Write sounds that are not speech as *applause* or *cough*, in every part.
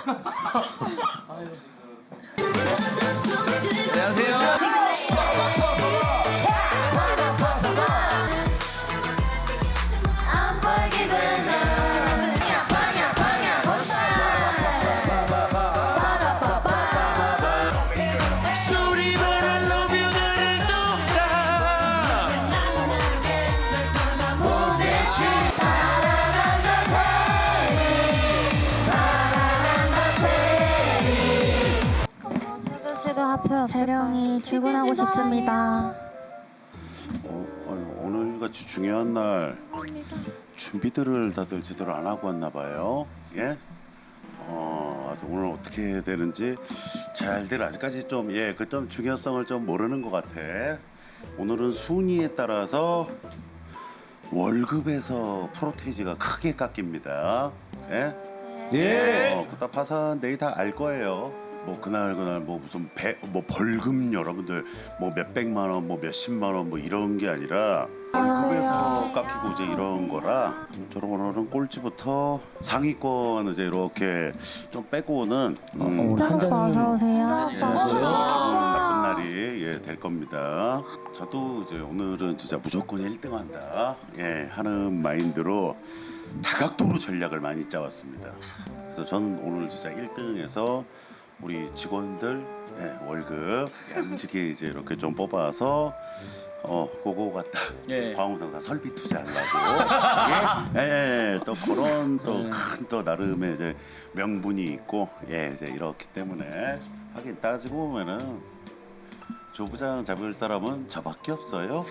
*laughs* 안녕하세요. 출근하고 싶습니다. 어, 오늘같이 중요한 날 준비들을 다들 제대로 안 하고 왔나 봐요. 예? 어, 아주 오늘 어떻게 해야 되는지 잘들 아직까지 좀 예, 그 좀 중요성을 좀 모르는 것 같아. 오늘은 순위에 따라서 월급에서 프로테이지가 크게 깎입니다. 예? 예. 어, 그따 파산 내일 다 알 거예요. 뭐 그날 그날 뭐 무슨 배 뭐 벌금 여러분들 뭐 몇백만 원 뭐 몇십만 원 뭐 이런 게 아니라 월급에서 깎이고 이제 이런 거라 저런 거는 꼴찌부터 상위권 이제 이렇게 좀 빼고는 음, 짱오빠 어서 오세요. 나쁜 날이 예, 될 겁니다. 저도 이제 오늘은 진짜 무조건 1등 한다. 예, 하는 마인드로 다각도로 전략을 많이 짜왔습니다. 그래서 전 오늘 진짜 1등에서 우리 직원들 예, 월급 야무지게 이제 이렇게 좀 뽑아서 어 그거 갖다 예. 광우상사 설비 투자하려고 예, 예, 예, 또 그런 또 큰 또 나름의 이제 명분이 있고 예 이제 이렇기 때문에 하긴 따지고 보면은 조부장 잡을 사람은 저밖에 없어요.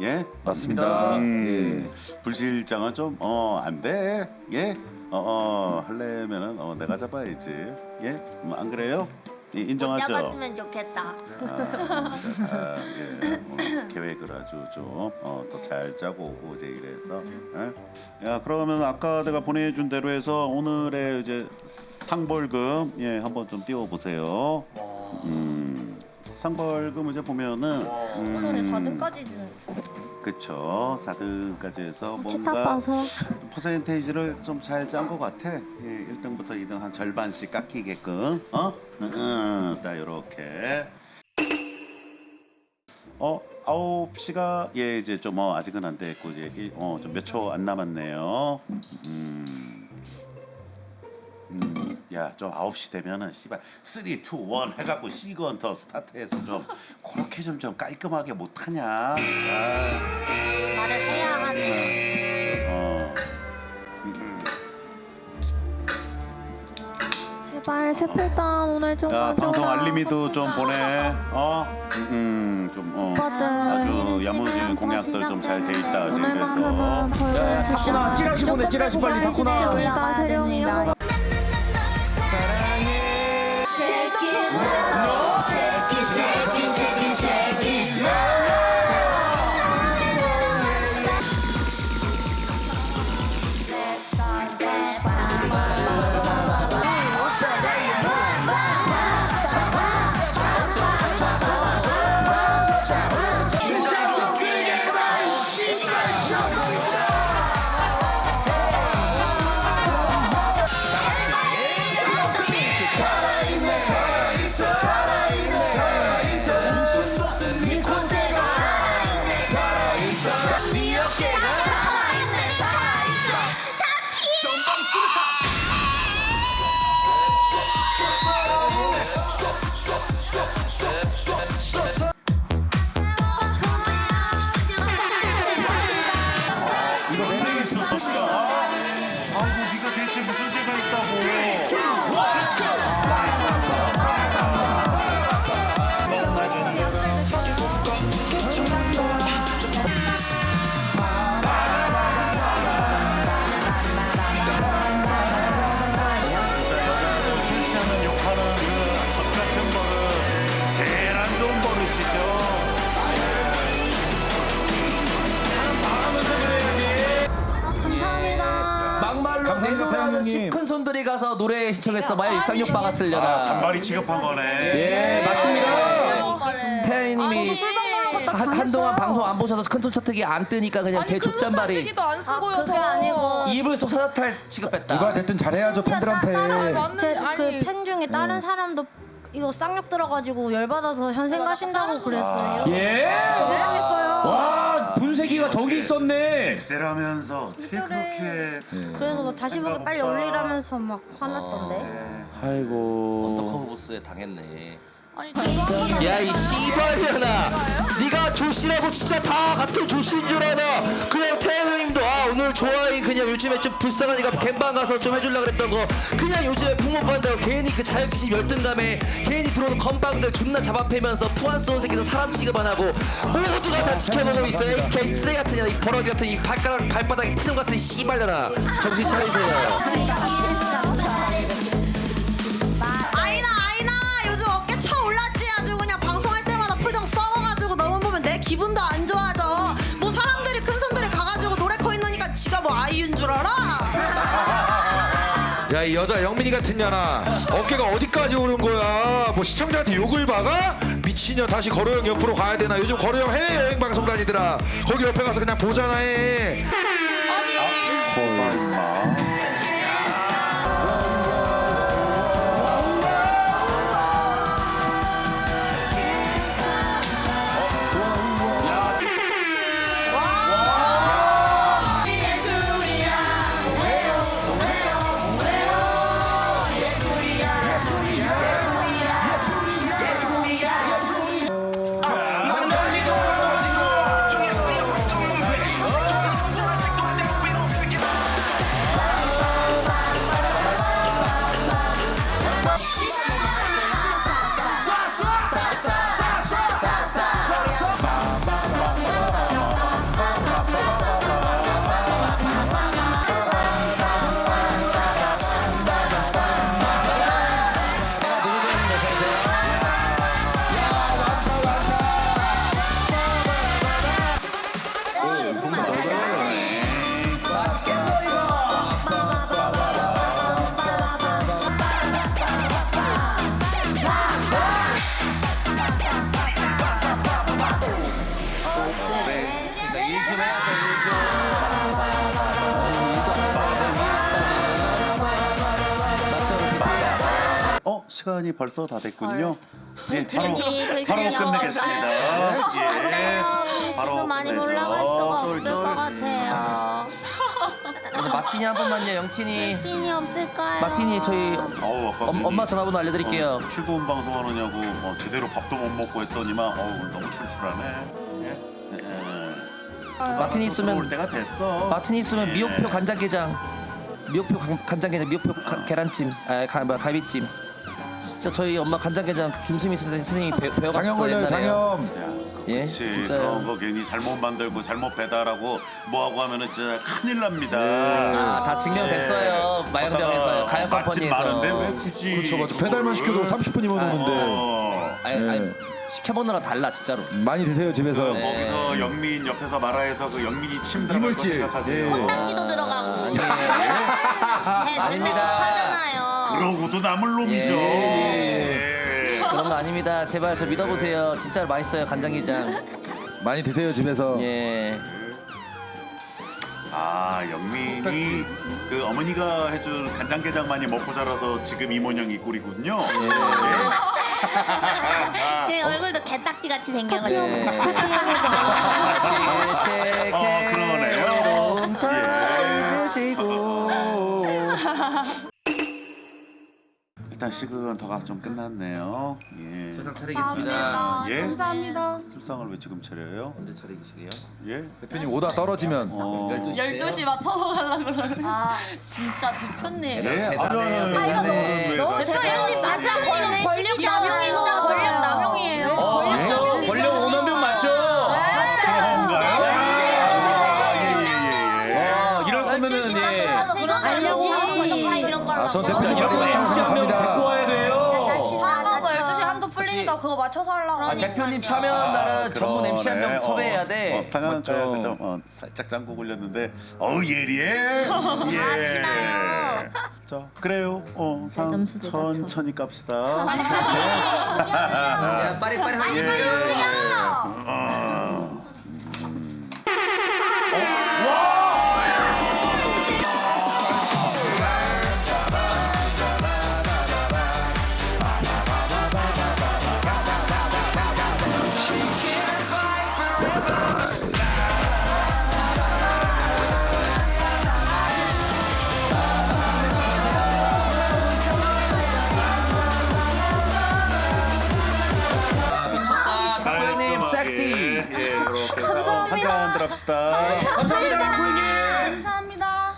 예 맞습니다. 음, 불실장은 좀 어 안 돼. 예. 어, 어어 내가 잡아야지. 예. 음, 안 그래요? 예, 인정하죠. 잡았으면 좋겠다. 아, 아, 예, 오늘 계획을 아주 좀또 잘 짜고 오고 이제 이래서. 예? 야 그러면 아까 내가 보내준 대로 해서 오늘의 이제 상벌금 예 한번 좀 띄워 보세요. 음, 상벌금 이제 보면은 오늘 음, 4등까지 주는 그쵸 4등까지 해서 치타 뭔가 빠서 퍼센테이지를 좀 잘 짠 것 같아. 예, 1등부터 2등 한 절반씩 깎이게끔. 어? 응, 응, 딱 이렇게. 어, 9시가 예 이제 좀 어, 아직은 안 됐고 이제 일- 어, 좀 몇 초 안 남았네요. 음. 음, 야, 좀 9시 되면은 씨발 3 2 1 해갖고 시건터 스타트해서 좀 그렇게 좀 좀 깔끔하게 못 하냐? 아. 말을 해야 하네. 어. 제발 세필단 오늘 좀 야. 방송 알림이도 좀 보내. 어? 음, 좀 어. 오빠들 아주 야무진 공약들 좀 잘 돼 있다. 오늘만큼은 그래서. 벌금 타쿠나, 찌라시 보내, 찌라시 빨리, 타쿠나. 우리가 세령이 형 이 노래 신청했어 봐요. 육상육바가 쓰려나. 아, 잔발이 취급한 거네. 예, 맞습니다. 태양님이 한, 한동안 방송 안 보셔서 큰손 차트기 안 뜨니까 그냥 아니 개그 족잔발이 짝짝이도 안 쓰고요. 아, 그게 저. 아니고. 이불 속 사자탈 취급했다. 누가 됐든 잘해야죠 팬들한테. 맞는데 제 아니 그 팬 중에 다른 사람도 이거 쌍욕 들어가지고 열받아서 현생 가신다고 그랬어요. 예? 당했어요. 와 분쇄기가 저기 있었네. 엑셀하면서 어떻게 그렇게 그래서 뭐 다시 보기 빨리 올리라면서 막 화났던데. 아이고. 언더커버 보스에 당했네. 야 이 씨발년아 네가 조씨라고 진짜 다 같은 조씨인 줄 아나 그냥 태형님도 아 오늘 좋아해 그냥 요즘에 좀 불쌍하니까 갬방 가서 좀 해줄라 그랬던 거. 그냥 요즘에 부모 받는다고 괜히 그 자격지심 열등감에 괜히 들어오는 건방들 존나 잡아패면서 온 새끼들 사람 취급 안 하고. 모두가 다 지켜보고 있어 이 개쓰레 같은 이 버러지 같은 이 발가락 발바닥에 티눈 같은 씨발년아. 정신 차리세요 기분도 안 좋아져 뭐 사람들이 큰 손들이 가가지고 노래 코인 넣으니까 지가 뭐 아이유인 줄 알아? *laughs* 야 이 여자 영민이 같은 년아 어깨가 어디까지 오른 거야? 뭐 시청자한테 욕을 박아? 미친년 다시 거로형 옆으로 가야 되나? 요즘 거로형 해외 여행 방송 다니더라. 거기 옆에 가서 그냥 보잖아 해. 그러니 벌써 다 됐군요. 예, 바로 글씨, 바로 글씨 끝내겠습니다. 안 예. 돼요. 바로 지금 많이 끝내죠. 올라갈 수가 없을 쫄쫄. 것 같아요. 우리 마티니 한 번만요, 영티니. 틴이 없을까요? 마티니 저희 어우 아까 엄, 괜히, 엄마 전화번호 알려드릴게요. 어, 출근 방송하느냐고 어, 제대로 밥도 못 먹고 했더니만 어우 너무 출출하네. 예? 예. 마티니 올 있으면 때가 됐어. 마티니 있으면 예. 미역표 간장게장, 미역표 간- 간장게장, 미역표 가- 계란찜, 아 가, 뭐야, 갈비찜. 진짜 저희 엄마 간장게장 김수미 선생- 선생님이 배, 배워봤어요 장염 걸려요 옛날에. 장염. 예, 그치 진짜요. 그런 거 괜히 잘못 만들고 잘못 배달하고 뭐하고 하면은 진짜 큰일 납니다. 아, 다 증명됐어요. 마영정에서요. 가요 맛집 컴퍼니에서. 많은데 왜 굳이 그렇죠 맞아. 배달만 시켜도 30분이면 오는데 어. 아니, 아니, 네. 시켜보느라 달라 진짜로. 많이 드세요 집에서. 네. 거기서 영민 옆에서 말아해서 그 영민이 침 들어갈 거 이물질. 생각하세요. 예. 콩딱지도 들어가고. 제 맨날 아닙니다. 하잖아요. 그러고도 남을 놈이죠. 예. 예. 그런 거 아닙니다. 제발 저 믿어보세요. 진짜 맛있어요 간장게장. 많이 드세요 집에서. 예. 아 영민이 그 어머니가 해준 간장게장만이 먹고 자라서 지금 이 모양이 꼴이군요. *laughs* 제 얼굴도 개딱지 같이 생겨가지고. 예. 어, 그러네요. 예. *laughs* 일단 식은 더가 좀 끝났네요. 예. 세상 차리겠습니다. 예? 감사합니다. 술상을 왜 지금 차려요? 언제 차리시게요? 예? 대표님 오다 떨어지면 어. 12시. 12시 맞춰서 가려고 그러는데 진짜 대표님 예? 대단해요, 아니, 아니, 아니, 대단해. 왜 너무 나 대표님 맞춰주네. 권력 남용이다 아, 전 대표님 이러면 말씀 MC 한명 생각합니다. 데리고 와야 돼요. 한번 12시 한도 풀리니까 나 그거 맞춰서 하려고. 아, 대표님 참여하는 날은 전문 MC 한 명 섭외해야 돼. 어, 상하는 맞죠? 거 그죠? 어, 살짝 짱구 굴렸는데 어우 예리해. *laughs* 아, 예. 자 그래요. 어, 상 천천히 깝시다. 야, 빨리 빨리 하기. 미쳤다. 탁구님 섹시. 예, 이렇게 한잔들 합시다. 감사합니다.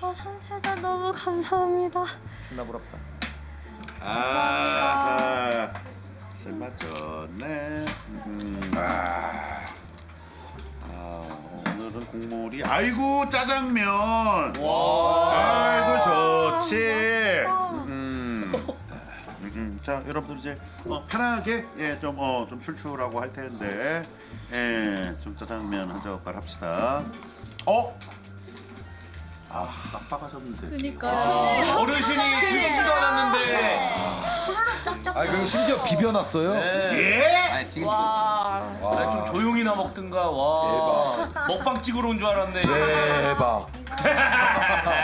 어, 삼세자 너무 감사합니다. 존나 부럽다. 아, 잘 맞췄네. 음, 아, 아, 오늘은 국물이 아이고 짜장면. 아이고 좋지. 자 여러분들 이제 어, 편하게 예좀어 좀 출출하고 할 텐데 예 좀 짜장면 한 젓갈 합시다. 어? 아 싹 빠가셨는데. 어르신이 드시지도 않았는데. 아 그리고 심지어 비벼놨어요. 예? 아니 지금 아, 좀 조용히나 먹든가. 와. 먹방 찍으러 온 줄 알았네. 대박. *laughs*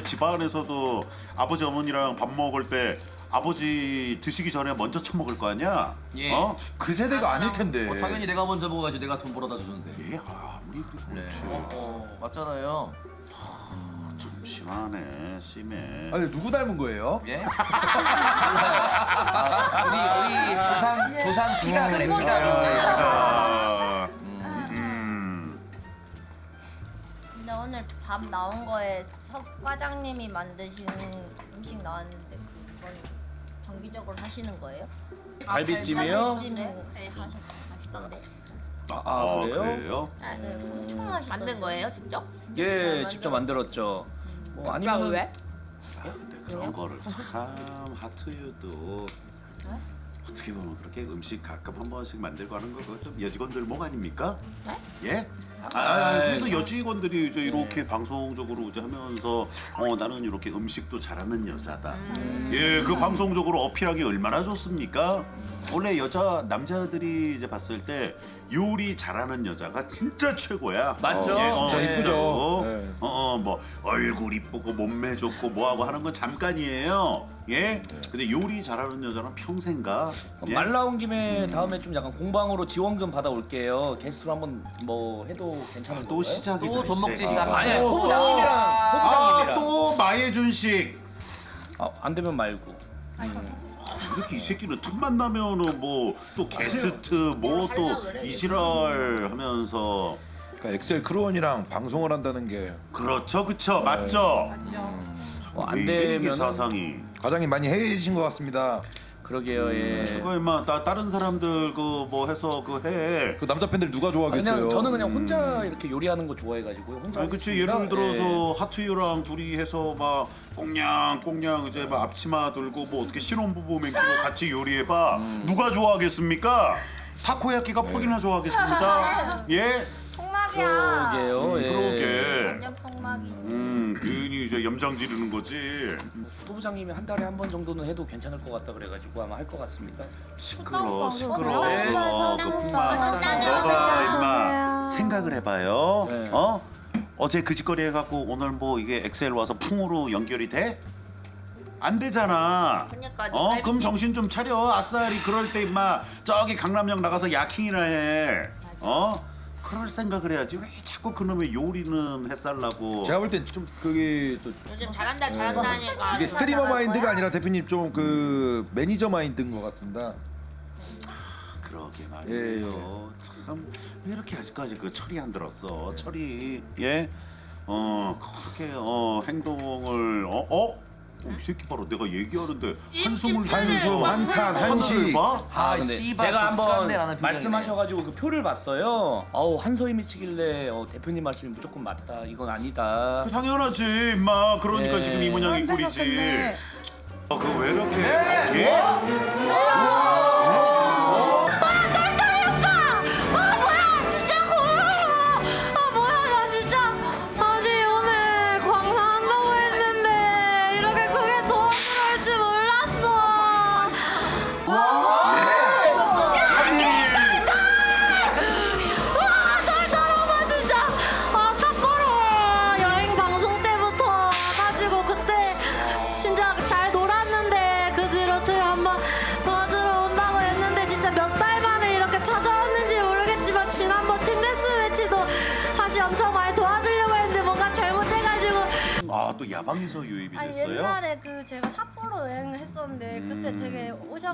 아, 저 집안에서도 아버지 어머니랑 밥 먹을 때 아버지 드시기 전에 먼저 처먹을 거 아니야? 예. 어? 그 세대가 아닐 텐데. 뭐 당연히 내가 먼저 먹어야지 내가 돈 벌어다 주는데. 예, 아, 아무리 그래도 네. 그렇지. 어, 맞잖아요. 좀 심하네, 심해. 아니 누구 닮은 거예요? 예? 아, 우리 우리 조상 조상 피가 그래 피가 그래. 아, 음, 근데 오늘 밥 나온 거에 석 과장님이 만드신 음식 나왔는데 그건 정기적으로 하시는 거예요? 갈비찜이요? 갈비찜을 하셨- 하시던데. 아, 아, 아, 그래요? 그래요? 아, 네, 엄청 하시던데. 만든 거예요, 직접? 예, 직접 만들었죠. 뭐 아니면 왜? 근데 그런 거를 참 하트유도 어떻게 보면 그렇게 음식 가끔 한 번씩 만들고 하는 거 그거 좀 여직원들 목 아닙니까? 예? 아, 아, 그래도 여직원들이 이제 이렇게 방송적으로 이제 하면서 어 나는 이렇게 음식도 잘하는 여자다. 예, 그 방송적으로 어필하기 얼마나 좋습니까? 원래 여자 남자들이 이제 봤을 때 요리 잘하는 여자가 진짜 최고야. 맞죠? 예, 진짜 어, 이쁘죠. 네. 어, 어, 뭐 얼굴 이쁘고 몸매 좋고 뭐하고 하는 건 잠깐이에요. 예? 근데 요리 잘하는 여자는 평생 가. 예? 말 나온 김에 다음에 좀 약간 공방으로 지원금 받아올게요. 게스트로 한번 뭐 해도 괜찮은 또 건가요? 시작이다. 또 존먹지 이 새끼. 시작. 아니, 또. 포부장님이랑 아. 또 마예준식. 아, 안 되면 말고. 이렇게 이 새끼는 틈만 나면은 뭐 또 게스트 뭐 또 이지랄 하면서 그러니까 엑셀 크루원이랑 방송을 한다는 게 그렇죠, 그쵸, 맞죠? 어, 안 왜 이래, 이게 되면 사상이. 과장님 많이 해이해지신 것 같습니다. 그러게요. 예. 그거 임마 나 다른 사람들 그 뭐 해서 그 해. 그 남자 팬들 누가 좋아하겠어요? 그냥 저는 그냥 혼자 이렇게 요리하는 거 좋아해가지고 혼자. 아니 그치 하겠습니다. 예를 들어서 예. 하트유랑 둘이 해서 막 꽁냥 꽁냥 이제 막 앞치마 들고 뭐 어떻게 신혼부부 맹키로 같이 요리해봐 누가 좋아하겠습니까? 타코야끼가 퍽이나 좋아하겠습니다 *laughs* 예? 폭막이야. 그러게요. 예. 그러게 완전 폭막이지. 음 괜히 이제 염장 지르는 거지 토부장님이 한 달에 한 번 정도는 해도 괜찮을 것 같다 그래가지고 아마 할 것 같습니다. 시끄러 시끄러 네. 어, 그 풍마 너가 임마 생각을 해봐요 네. 어? 어제 그 짓거리 해갖고 오늘 뭐 이게 엑셀 와서 풍으로 연결이 돼? 안 되잖아. 그러니까 어, 네 그럼 갈비찜- 정신 좀 차려. 아싸리 그럴 때 임마 저기 강남역 나가서 야킹이나 해. 어? 그럴 생각을 해야지. 왜 자꾸 그놈의 요리는 햇살라고. 제가 볼 땐 좀 그게 또 요즘 잘한다 잘한다니까. 이게 스트리머 마인드가 아니라 대표님 좀 그 매니저 마인드인 것 같습니다. 그러게 말이에요. 참 왜 이렇게 아직까지 그 철이 안 들었어. 철이 예. 어 그렇게 어 행동을 어 어? 어, 이 새끼 봐라 내가 얘기하는데 한숨을 한숨, 한탄, 한식. 봐? 아, 아, 근데 씨발, 제가 한번 족같네라는 표정이네. 말씀하셔가지고 그 표를 봤어요. 어우 한서희 미치길래 어, 대표님 말씀이 무조건 맞다. 이건 아니다. 그 당연하지 임마 그러니까 예. 지금 이 모양이 꼴이지 어, 그거 왜 이렇게 예? 아뭐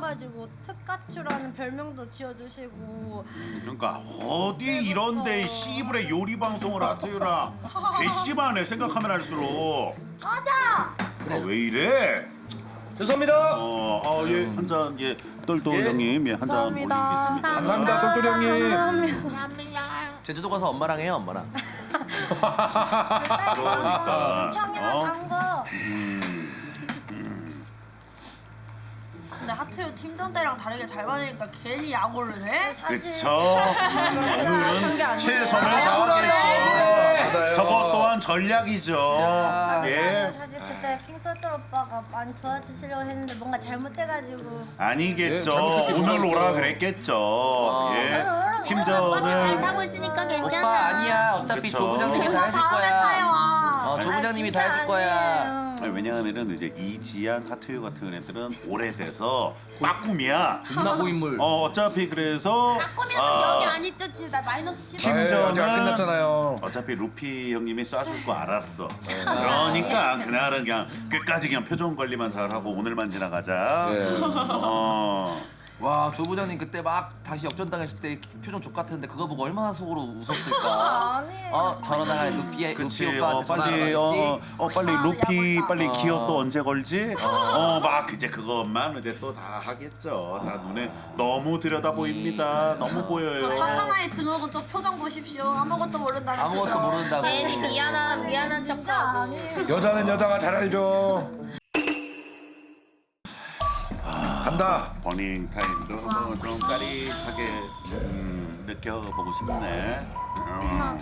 오셔가지고 특가추라는 별명도 지어주시고 그러니까 어디 이런데 씨불의 요리 방송을 하트유라 괘씸하네 생각하면 할수록 꺼져! 아, 왜 이래? 죄송합니다. 어, 어, 예, 한 잔, 예, 똘똘 형님, 예, 한잔 올리겠습니다. 감사합니다, 똘똘이 형님. 감사합니다. 제주도 가서 엄마랑 해요 엄마랑. *laughs* 그러니까, 청이랑 어? 단거 근데 하트유 팀전 때랑 다르게 잘 맞으니까 괜히 야구를 해? 그쵸. 음, 오늘은 최선을 다하겠죠. 저것 또한 전략이죠. 예. 사실 그때 킹똘똘 오빠가 많이 도와주시려고 했는데 뭔가 잘못돼가지고 아니겠죠. 오늘 오라 그랬겠죠. 예. 팀전은 하고 있으니까 괜찮아. 오빠 아니야 어차피 그쵸. 조 부장님이 다 해줄 다음에 거야. 어, 조 부장님이 다 해줄 거야. 아니, 왜냐하면은 이제 이지한 하트유 같은 애들은 오래돼서 빠꿈이야. 존나 고인물. 어 어차피 그래서 꾸면서 여기 안 있죠 진짜 나 마이너스 10. 팀전은 아직 안 끝났잖아요. 어차피 루피 형님이 쏴줄 거 알았어. 그러니까 그날은 그냥 끝까지 그냥 표정 관리만 잘하고 오늘만 지나가자. 어. 와, 조 부장님 그때 막 다시 역전당했을 때 표정 족같았는데 그거 보고 얼마나 속으로 웃었을까. 아니에요. 어, 저러다가 루피 루피 어 오빠한테 전화 빨리 걸지. 어, 어 빨리 루피 빨리 어. 기어 또 언제 걸지 어 막 이제 그것만 이제 또 다 하겠죠 다 눈에 너무 들여다 보입니다 너무 보여요 착한 아이 증후군 좀 표정 보십시오 아무것도 모른다는 아무것도 모른다고. 괜히 미안한 미안한 척하고. 여자는 여자가 잘 알죠. 간다. 버닝 타임도 뭐좀 짜릿하게 음, 느껴보고 싶네 음.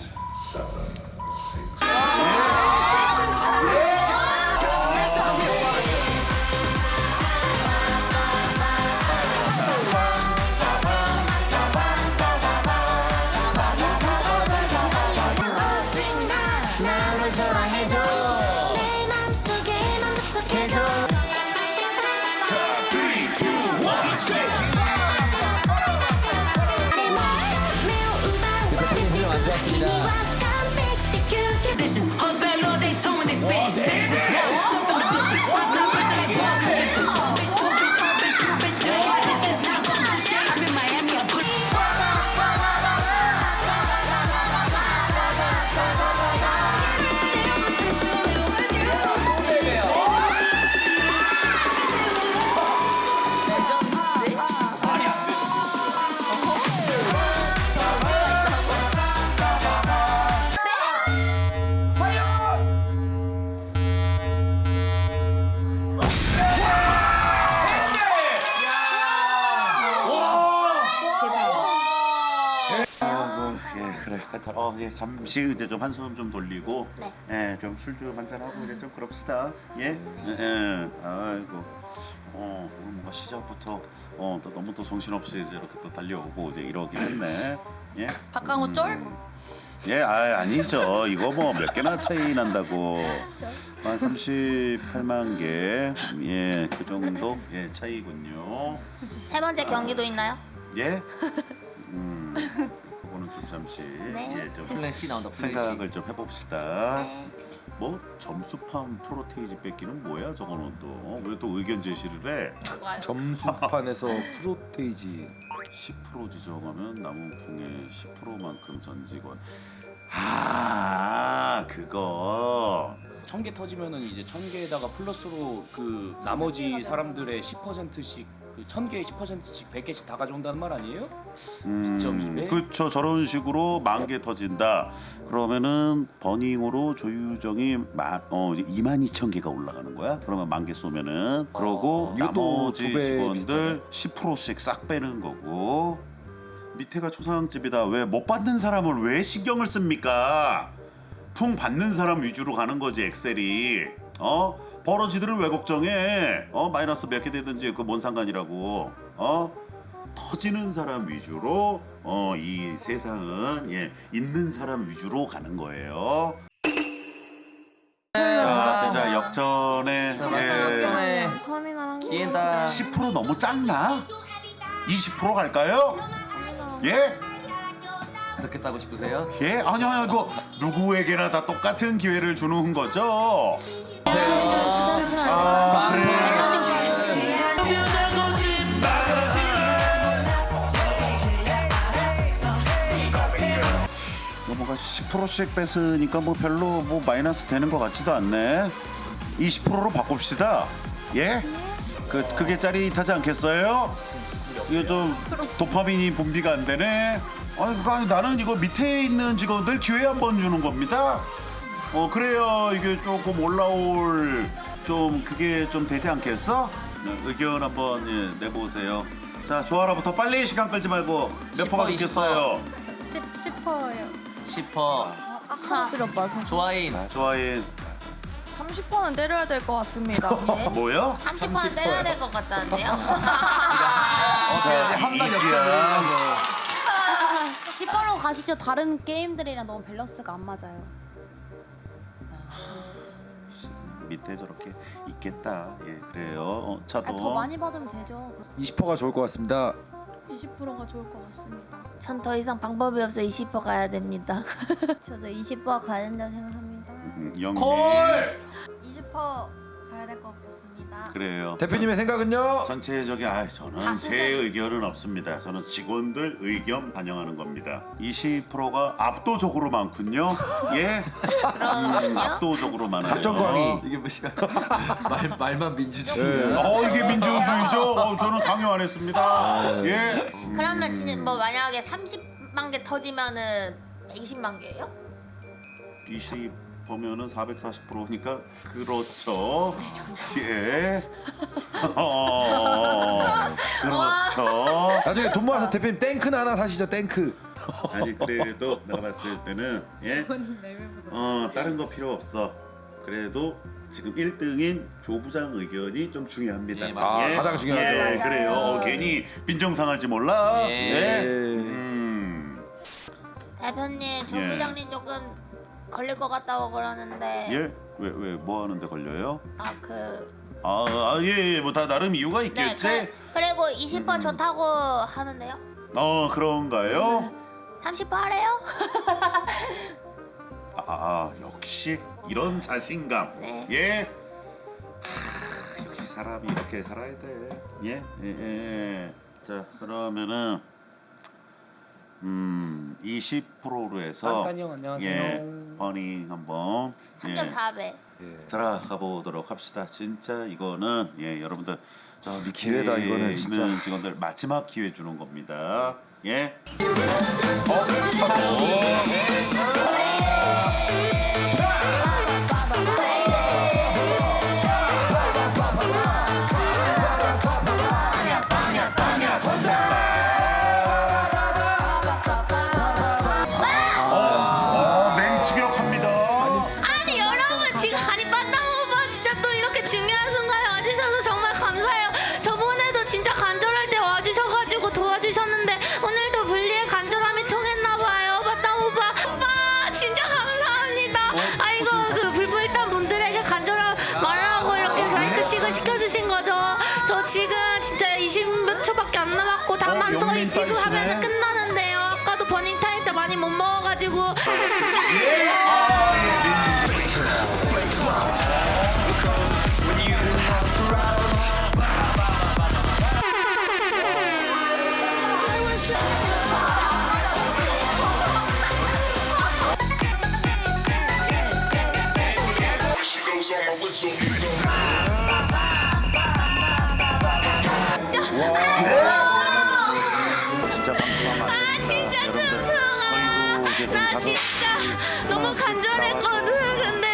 어, 예, 잠시 이제 좀 한숨 좀 돌리고 예, 좀 술 좀 한잔 하고 이제 좀 그럽시다 예? 예, 예. 아이고 어 오늘 뭔가 시작부터 어 또 너무 또 정신없이 이제 이렇게 또 달려오고 이제 이러긴 했네 예? 박강호 쫄? 예, 아, 아니죠. 이거 뭐 몇 개나 차이 난다고. 한 38만 개. 예, 그 정도 예, 차이군요. 세 번째 경기도 있나요? 예? *laughs* 음, 그 거는 좀 잠시 네. 예, 좀 C 나온다. C. 생각을 좀 해봅시다. 뭐 점수판 프로테이지 뺏기는 뭐야 저거는 또 왜 또 의견 제시를 해? 점수판에서 프로테이지. 10% 지정하면 남은풍의 10%만큼 전 직원. 아 그거. 천 개 터지면은 이제 천 개에다가 플러스로 그 나머지 사람들의 10%씩 그1 0 0 개에 10%씩 100개씩 다 가져온다는 말 아니에요? 음, 2.2배? 그렇죠. 저런 식으로 만 개 터진다. 그러면은 버닝으로 조유정이 마, 어, 이제 2만 2천 개가 올라가는 거야. 그러면 만 개 쏘면은 그러고 이것도 나머지 두배 직원들 10%씩 싹 빼는 거고. 밑에가 초상집이다. 왜 못 받는 사람을 왜 신경을 씁니까? 풍 받는 사람 위주로 가는 거지 엑셀이. 어? 벌어지들을 왜 걱정해? 어 마이너스 몇 개 되든지 그 뭔 상관이라고. 어? 터지는 사람 위주로 어 이 세상은 예 있는 사람 위주로 가는 거예요. 자, 진짜 역전에 자, 예, 역전에 터미널 기회다. 10% 너무 작나? 20% 갈까요? 예? 그렇게 따고 싶으세요? 예? 아니 아니 그 누구에게나 다 똑같은 기회를 주는 거죠. 아. 뭐 뭔가 10%씩 뺐으니까 뭐 별로 뭐 마이너스 되는 것 같지도 않네. 20%로 바꿉시다. 예? 그 그게 짜릿하지 않겠어요? 이거 좀 도파민이 분비가 안 되네. 아니 그거 아니 나는 이거 밑에 있는 직원들 기회 한 번 주는 겁니다. 어 그래야 이게 조금 올라올 좀 그게 좀 되지 않겠어? 네, 의견 한번 예, 내보세요. 자 조아라부터 빨리 시간 끌지 말고 몇 10%, 퍼가 듣겠어요. 10, 10%예요 10퍼 아까 조아인 조아인 30%는 때려야 될 것 같습니다 *laughs* 뭐요? 30% 때려야 될 것 같다는데요? *laughs* 어, 한방 이지야. 역전을 10%로 가시죠. 다른 게임들이랑 너무 밸런스가 안 맞아요. 밑에 저렇게 있겠다. 예 그래요. 어, 아, 차도. 더 많이 받으면 되죠. 20%가 좋을 것 같습니다. 20%가 좋을 것 같습니다. 전 더 이상 방법이 없어 20% 가야 됩니다. *laughs* 저도 20% 가야 된다고 생각합니다. 음, 영미. 20% 가야 될 것. 그래요. 대표님의 생각은요? 전체적인 아 저는 제 의견은 없습니다. 저는 직원들 의견 반영하는 겁니다. 20%가 압도적으로 많군요. 예. *laughs* 음, 압도적으로 많아요. 합정광이. 이게 뭐야? *laughs* 말 말만 민주주의. 어 이게 민주주의죠. 어, 저는 강요 안 했습니다. 예. 그러면 진짜 뭐 만약에 30만 개 터지면은 120만 개예요? 20 보면은 440%니까 그렇죠. 예. *laughs* 어, 그렇죠. 나중에 돈 모아서 대표님 탱크나 하나 사시죠. 탱크. 아니 그래도 내가 봤을 때는 예. 어 다른 거 필요 없어. 그래도 지금 1등인 조 부장 의견이 좀 중요합니다. 예, 맞아요. 아, 가장 중요하죠. 예, 그래요. 어, 괜히 빈정상할지 몰라. 예. 예. 음. 대표님, 조 예. 부장님 조금 걸릴 것 같다고 그러는데 예. 왜 왜 뭐 하는데 걸려요? 아그 아, 아 예, 예. 뭐 다 나름 이유가 네, 있겠지. 그, 그리고 20% 좋다고 하는데요? 어, 그런가요? 30% 하래요? *laughs* 아, 역시 이런 자신감. 네. 예. 하, 역시 사람이 이렇게 살아야 돼. 예, 예, 예. 자, 그러면은 음, 20%로 해서 안녕하세요. 예, 버닝 한번 예, 3.4배. 들어가 보도록 합시다. 진짜 이거는 예, 여러분들 저 밑에 기회다, 이거는 진짜. 있는 직원들 마지막 기회 주는 겁니다. 예. 어, 진짜 방심하면 아, 진짜 여러분들, 나 아, 진짜. 너무 간절했거든. 근데.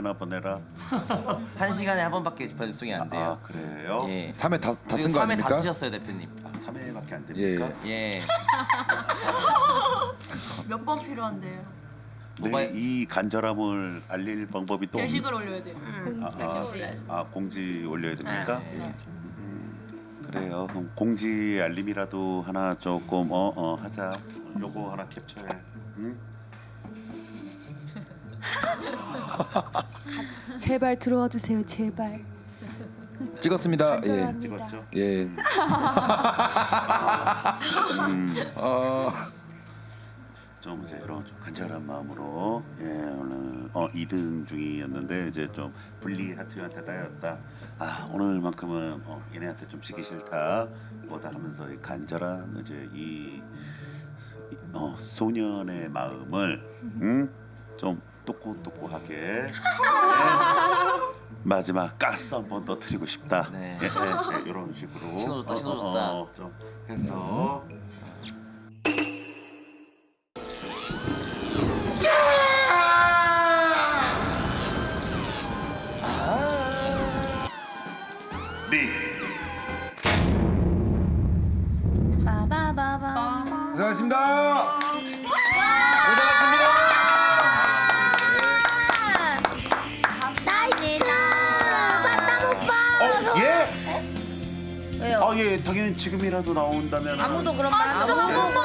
하나 보내라. *laughs* 한 시간에 한 번밖에 발송이 안아 돼요. 그래요? 예. 3회 다, 다 쓴 거 3회 다 아닙니까? 쓰셨어요 대표님. 아 3회밖에 안 예. 됩니까? 예. *laughs* 몇 번 필요한데요? 네, 모바일- 이 간절함을 알릴 방법이 또 게시글 올려야 돼요. 아, 아, 아, 공지 올려야 됩니까? 네. 음, 그래요. 그럼 공지 알림이라도 하나 조금 어어 하자. 요거 하나 캡처해. 응? *laughs* 제발 들어와 주세요. 제발. 찍었습니다. 예. 간절합니다. 찍었죠? 예. *laughs* 어, 좀 이제 이런 좀 간절한 마음으로 예 오늘 어 2등 중이었는데 이제 좀 분리 하트한테 따였다. 아 오늘만큼은 어, 얘네한테 좀 지기 싫다. 뭐다 하면서 이 간절한 이제 이 어, 소년의 마음을 음? 좀 똑고똑고하게 예. 마지막 가스 한 번 더 드리고 싶다. 네. 예, 예, 예, 이런 식으로 신호 줬다, 신호 줬다. 어, 좀 해서 지금이라도 나온다면 아무도 그런 말 진짜 아무도